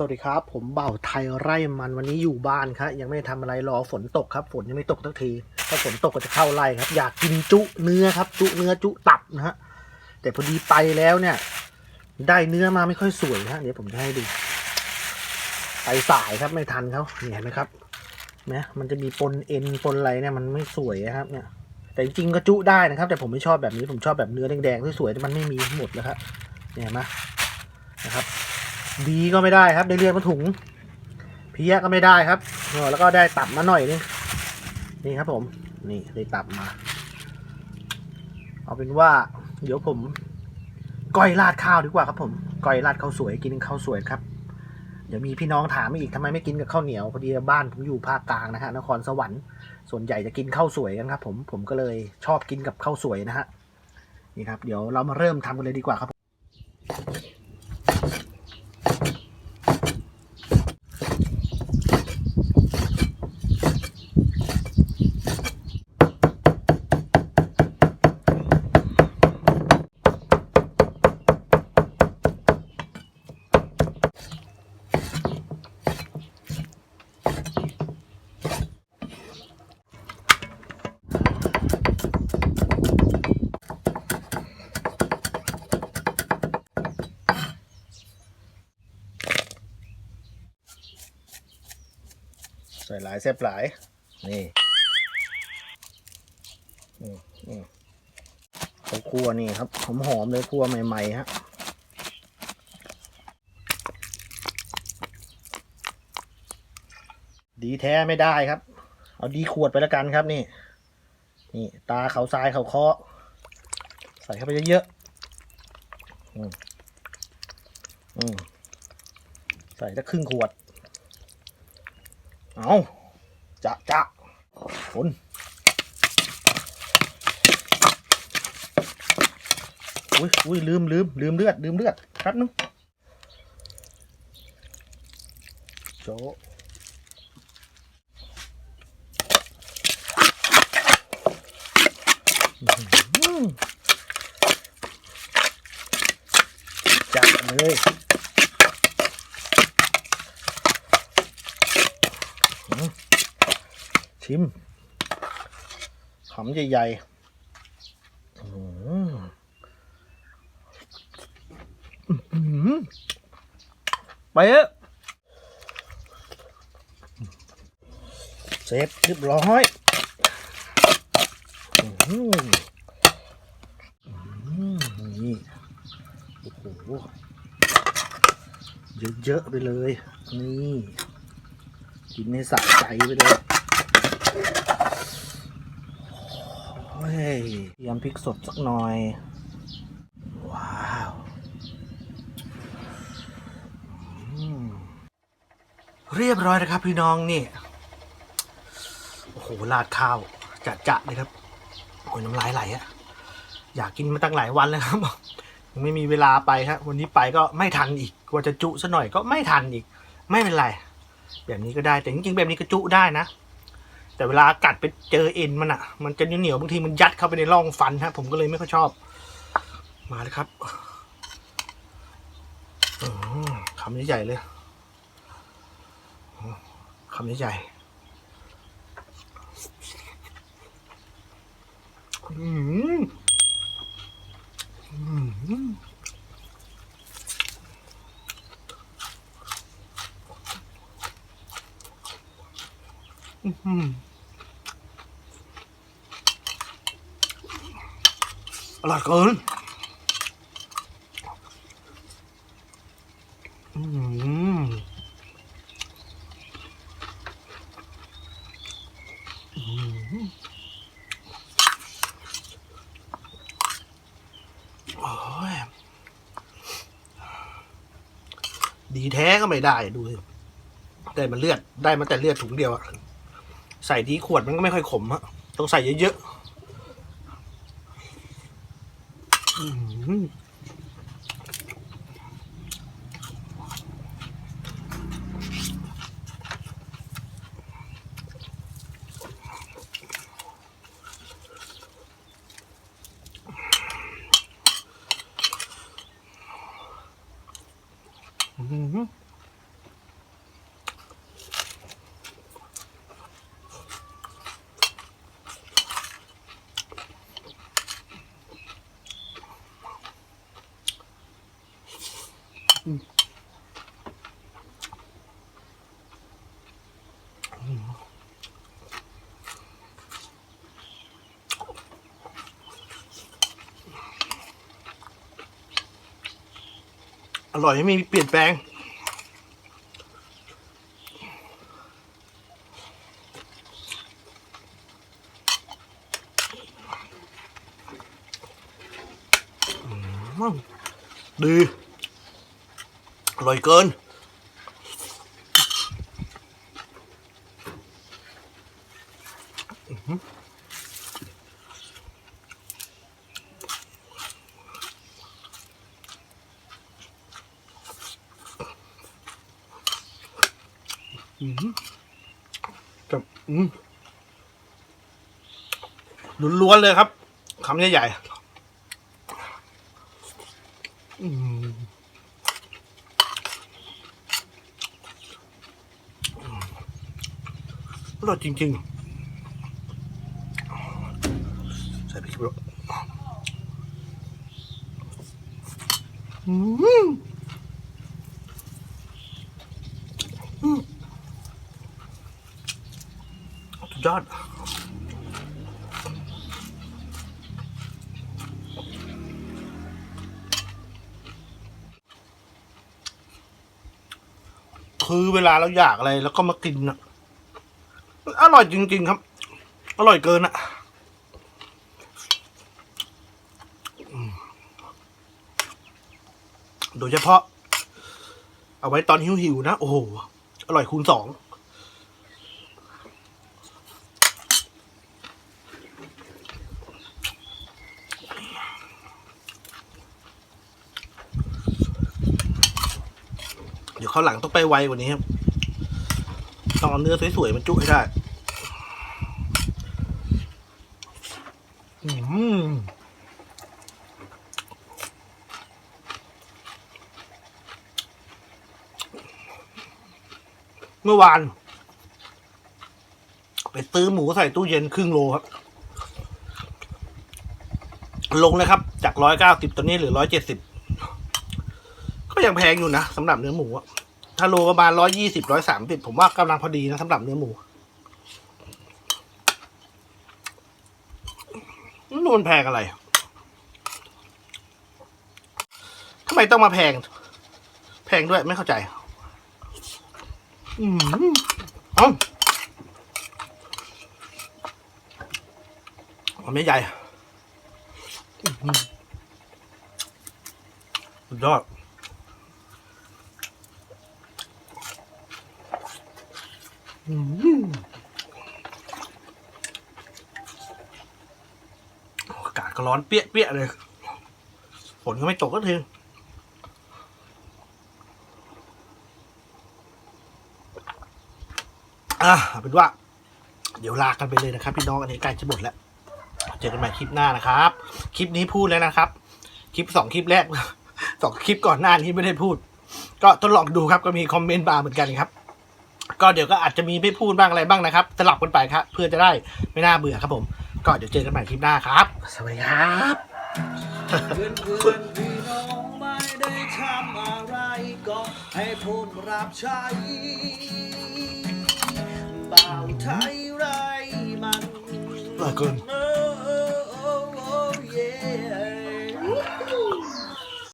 สวัสดีครับ ผมเบ่าไทยไร่มันวันนี้อยู่บ้านครับยังไม่ได้ทำอะไรรอฝนตกครับ ฝนยังไม่ตกสักที ถ้าฝนตกก็จะเข้าไร่ครับ อยากกินจุเนื้อครับ จุเนื้อจุตับนะฮะแต่พอดีไปแล้วเนี่ย ได้เนื้อมาไม่ค่อยสวยนะเดี๋ยวผมจะให้ดูไปสายครับไม่ทันเขาเห็นไหมครับนะมันจะมีปนเอ็นปนอะไรเนี่ยมันไม่สวยนะครับเนี่ย แต่จริงก็จุได้นะครับ แต่ผมไม่ชอบแบบนี้ผมชอบแบบเนื้อแดงๆสวยๆแต่มันไม่มีหมดแล้วครับเห็นไหมนะครับ ดีก็ไม่ได้ครับ ได้เรียกมาถุง เพี้ยก็ไม่ได้ครับแล้วก็ได้ตับมาหน่อยนึงนี่ครับผม นี่ได้ตับมา เอาเป็นว่า เดี๋ยวผมก้อยราดข้าวดีกว่าครับผมก้อยราดข้าวสวยกินข้าวสวยครับ เดี๋ยวมีพี่น้องถามมาอีกทำไมไม่กินกับข้าวเหนียวพอดีบ้านผมอยู่ภาคกลางนะฮะนครสวรรค์ส่วนใหญ่จะกินข้าวสวยกันครับ ผมผมก็เลยชอบกินกับข้าวสวยนะฮะนี่ครับ เดี๋ยวเรามาเริ่มทำกันเลยดีกว่าครับ ใส่หลายแซ่บหลาย นี่เขาคั่วนี่ครับหอมหอมๆเลยคั่วใหม่ๆฮะดีแท้ไม่ได้ครับ เอาดีขวดไปแล้วกันครับนี่ นี่ ตาเขาทรายเขาเคาะใส่เข้าไปเยอะๆอืมอืมใส่สักครึ่งขวด เอาจะจะฝนอุ้ยอุ้ยลืมลืมลืมเลือดลืมเลือดครับนึงโจ้จัดเลย ชิม ขำใหญ่ๆไปเอะเสร็จเรียบร้อยนี่โอ้โหเยอะๆไปเลย นี่ กินให้สะใจไปเลย เฮ้ ยเตรียมพริกสดสักหน่อย ว้าวเรียบร้อยนะครับพี่น้องนี่ โอ้โหราดข้าวจะจะๆเลยครับโอ้ยน้ำลายไหลอะอยากกินมาตั้งหลายวันแล้วครับยังไม่มีเวลาไปครับวันนี้ไปก็ไม่ทันอีกกว่าจะจุซะหน่อยก็ไม่ทันอีก ไม่เป็นไร แบบนี้ก็ได้แต่จริงๆแบบนี้ก็จุได้นะ แต่เวลากัดไปเจอเอ็นมันอะ่ะ มันจะเหนียวๆบางทีมันยัดเข้าไปในร่องฟันฮะผมก็เลยไม่ค่อยชอบ มาเลยครับคำใหญ่ๆเลยคำใหญ่อืมอืมอืม อร่อยเกินอืมอืมดีแท้ก็ไม่ได้ดูสิได้มันเลือดได้มาแต่เลือดถุงเดียวอะใส่ดีขวดมันก็ไม่ค่อยขมอะต้องใส่เยอะๆ อืม อร่อยไม่มีเปลี่ยนแปลงดี ร่อยเกินกับอืมล้วนๆเลยครับคำใหญ่ๆอืม อร่อยจริงๆ ใส่พริกไปด้วอืมอืมสุดยอดคือเวลาเราอยากอะไรแล้วก็มากินนะ ร่อยจริง ๆ ครับ อร่อยเกินอะโดยเฉพาะ เอาไว้ตอนหิวๆนะ โอ้โห อร่อยคูณสองเดี๋ยวเขาวหลังต้องไปไวกว่านี้ครับ ต้องเอาเนื้อสวยๆมันจุให้ได้ อืม เมื่อวาน ไปซื้อหมูใส่ตู้เย็นครึ่งโลครับ ลงเลยครับ จากร้อยเก้าสิบตอนนี้เหลือร้อยเจ็ดสิบก็ยังแพงอยู่นะสำหรับเนื้อหมูอะถ้าโลประมาณร้อยยี่สิบร้อยสามสิบผมว่ากำลังพอดีนะสำหรับเนื้อหมูนมันแพงอะไรทำไมต้องมาแพง แพงด้วยไม่เข้าใจ อืมเอามันไม่ใหญ่อื้อหือสุดยอดอืมอากาศก็ร้อนเปี้ยเปี้ยๆเลย ฝนก็ไม่ตกก็ที อะเอาเป็นว่า เดี๋ยวลากันไปเลยนะครับ พี่น้องอันนี้ใกล้จะหมดแล้ว เจอกันใหม่คลิปหน้านะครับ คลิปนี้พูดแล้วนะครับ คลิปสองคลิปแรกสองคลิปก่อนหน้านี้ไม่ได้พูด ก็ทดลองดูครับก็มีคอมเมนต์มาเหมือนกันครับ ก็เดี๋ยวก็อาจจะมีไม่พูดบ้างอะไรบ้างนะครับสลับกันไปครับ เพื่อจะได้ไม่น่าเบื่อครับผม ก็เดี๋ยวเจอกันใหม่คลิปหน้าครับ สวัสดีครับเพื่อนเพื่อนพี่น้องไม่ได้ทำอะไรก็ให้พูดรับใช้บ่าว ไทยไรมันเออเกิน เ